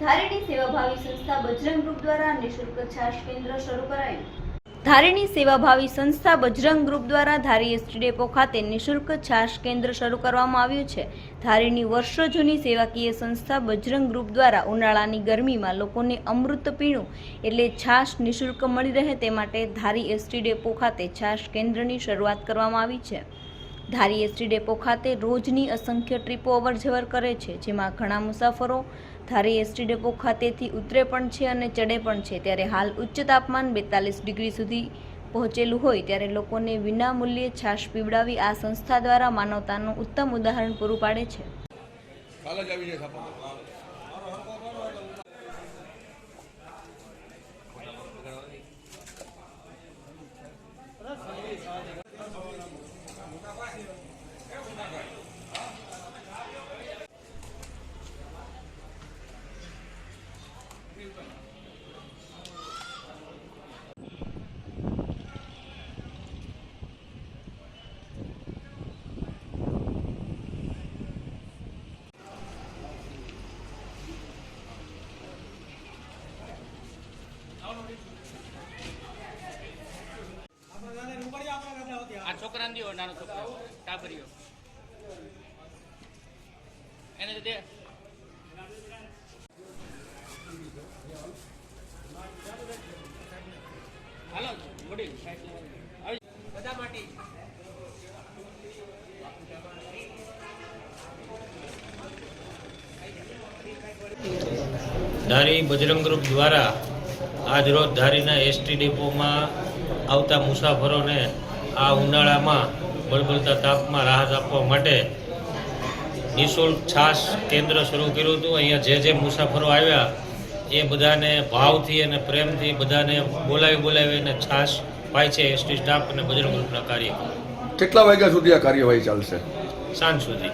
ધારીની સેવાભાવી સંસ્થા બજરંગ ગ્રુપ દ્વારા નિઃશુલ્ક છાશ કેન્દ્ર શરૂ કરાયું. ધારીની સેવાભાવી સંસ્થા બજરંગ ગ્રુપ દ્વારા ધારી એસટી ડેપો ખાતે નિઃશુલ્ક છાશ કેન્દ્ર શરૂ કરવામાં આવ્યું છે. ધારીની વર્ષો જૂની સેવાકીય સંસ્થા બજરંગ ગ્રુપ દ્વારા ઉનાળાની ગરમીમાં લોકોને અમૃત પીણું એટલે છાશ નિઃશુલ્ક મળી રહે તે માટે ધારી એસટી ડેપો ખાતે છાશ કેન્દ્રની શરૂઆત કરવામાં આવી છે. ધારી એસટી ડેપો ખાતે રોજની અસંખ્ય ટ્રીપો અવરજવર કરે છે, જેમાં ઘણા મુસાફરો ધારી એસટી ડેપો ખાતેથી ઉતરે પણ છે અને ચડે પણ છે. ત્યારે હાલ ઉચ્ચ તાપમાન બેતાલીસ ડિગ્રી સુધી પહોંચેલું હોય ત્યારે લોકોને વિના મૂલ્યે છાશ પીવડાવી આ સંસ્થા દ્વારા માનવતાનું ઉત્તમ ઉદાહરણ પૂરું પાડે છે કાલ જ આવી જાય છાપા આ છોકરાને દ્યો નાનો છોકરો ટાબરીઓ. એને તો દે હાલો મોડી બધા માટે. ધારી બજરંગ ગ્રુપ દ્વારા આજ રોજ ધારીના એસટી ડેપોમાં આવતા મુસાફરોને આ ઉનાળામાં બળબળતા તાપમાં રાહત આપવા માટે નિઃશુલ્ક છાશ કેન્દ્ર શરૂ કર્યું હતું. અહીંયા જે જે મુસાફરો આવ્યા એ બધાને ભાવથી અને પ્રેમથી બધાને બોલાવી બોલાવી અને છાશ પાય છે એસટી સ્ટાફ અને બજરંગ ગ્રુપના કાર્યકરો કેટલા વાગ્યા સુધી આ કાર્યવાહી ચાલશે? સાંજ સુધી.